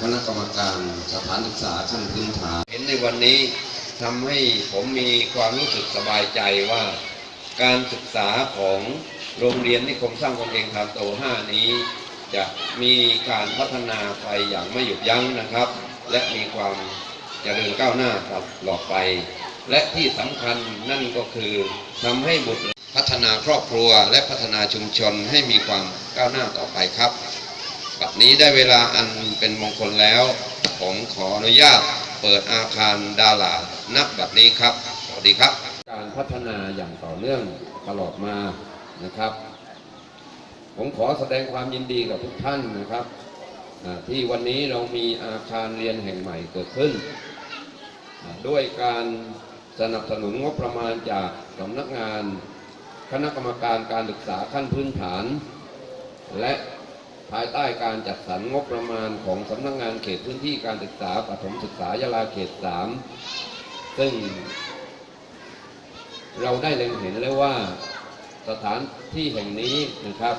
คณะกรรมการสถานศึกษาขั้นพื้นฐานเห็นในวันนี้ทำให้ผมมีความรู้สึกสบายใจว่า การศึกษาของโรงเรียนนิคมสร้างตนเองทานโต 5 นี้ จะมีการพัฒนาไปอย่างไม่หยุดยั้งนะครับ และมีความเจริญก้าวหน้าตลอดไป และที่สำคัญนั่นก็คือทำให้บุตรพัฒนาครอบครัวและพัฒนาชุมชนให้มีความก้าวหน้าต่อไปครับ บัดนี้ได้เวลาอันเป็นมงคลแล้ว ผมขออนุญาตเปิดอาคารดารานับบัดนี้ครับ สวัสดีครับ การพัฒนาอย่างต่อเนื่องตลอดมานะครับ ผมขอแสดงความยินดีกับทุกท่านนะครับ ที่วันนี้เรามีอาคารเรียนแห่งใหม่เกิดขึ้น ด้วยการสนับสนุนงบประมาณจากสำนักงาน คณะกรรมการการศึกษาขั้นพื้นฐาน และ ภายใต้การจัดสรรงบประมาณของสำนักงานเขตพื้นที่การศึกษาปฐมศึกษายาลาเขต 3 ซึ่ง เราได้เล็งเห็นแล้วว่าสถานที่แห่งนี้นะครับ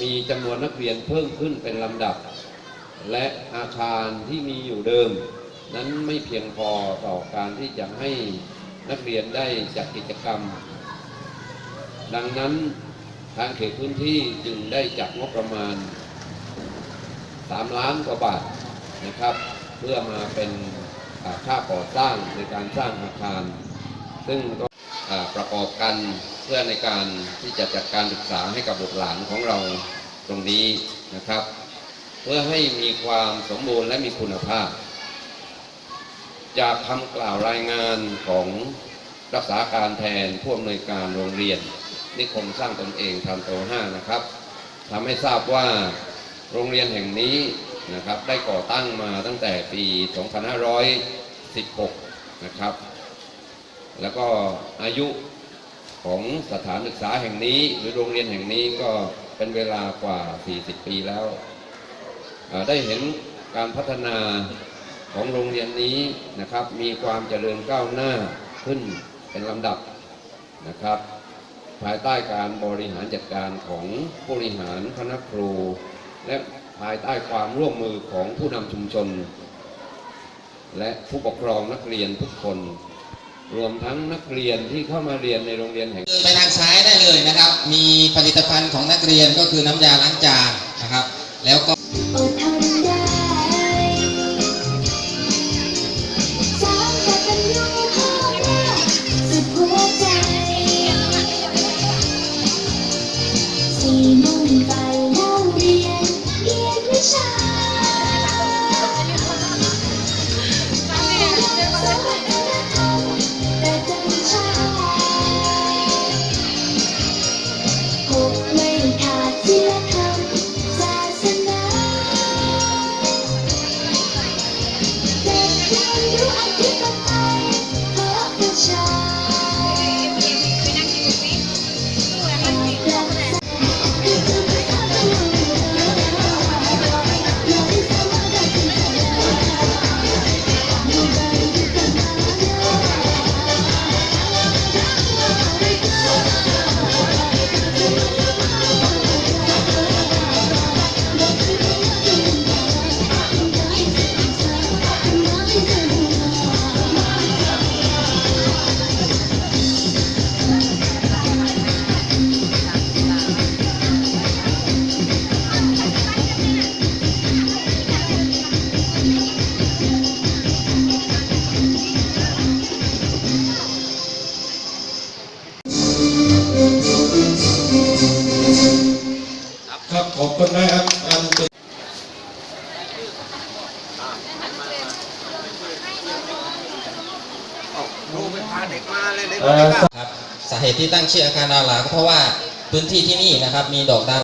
มีจำนวนนักเรียนเพิ่มขึ้นเป็นลำดับ และอาคารที่มีอยู่เดิม นั้นไม่เพียงพอต่อการที่จะให้นักเรียนได้จัดกิจกรรม ดังนั้น ทางเขตพื้นที่จึงได้จัดงบประมาณ 3 ล้านกว่าบาทนะครับ เพื่อมาเป็นค่าก่อสร้างในการสร้างอาคาร ซึ่งก็ประกอบกันเพื่อในการที่จะจัดการศึกษาให้กับบุตรหลานของเราตรงนี้นะครับ เพื่อให้มีความสมบูรณ์และมีคุณภาพ จากคำกล่าวรายงานของรักษาการแทนผู้อำนวยการโรงเรียน นิคมสร้างตนเองทำโตห้านะครับทำให้ทราบว่าโรงเรียนแห่งนี้นะครับได้ก่อตั้งมาตั้งแต่ปี 2516 นะครับ แล้วก็อายุของสถานศึกษาแห่งนี้หรือโรงเรียนแห่งนี้ก็เป็นเวลากว่า 40 ปีแล้ว ได้เห็นการพัฒนาของโรงเรียนนี้นะครับ มีความเจริญก้าวหน้าขึ้นเป็นลำดับนะครับ ภายใต้การบริหารจัดการของผู้บริหารคณะครู และภายใต้ความร่วมมือของผู้นำชุมชน และผู้ปกครองนักเรียนทุกคน รวมทั้งนักเรียนที่เข้ามาเรียนในโรงเรียนแห่งไปทางซ้ายได้เลยนะครับ มีผลิตภัณฑ์ของนักเรียนก็คือน้ำยาล้างจานนะครับ แล้วก็ ครับขอบคุณนะครับอันเป็นครับสาเหตุที่ตั้งชื่ออาคารดาราก็เพราะว่าพื้นที่ที่นี่นะครับ มีดอกดา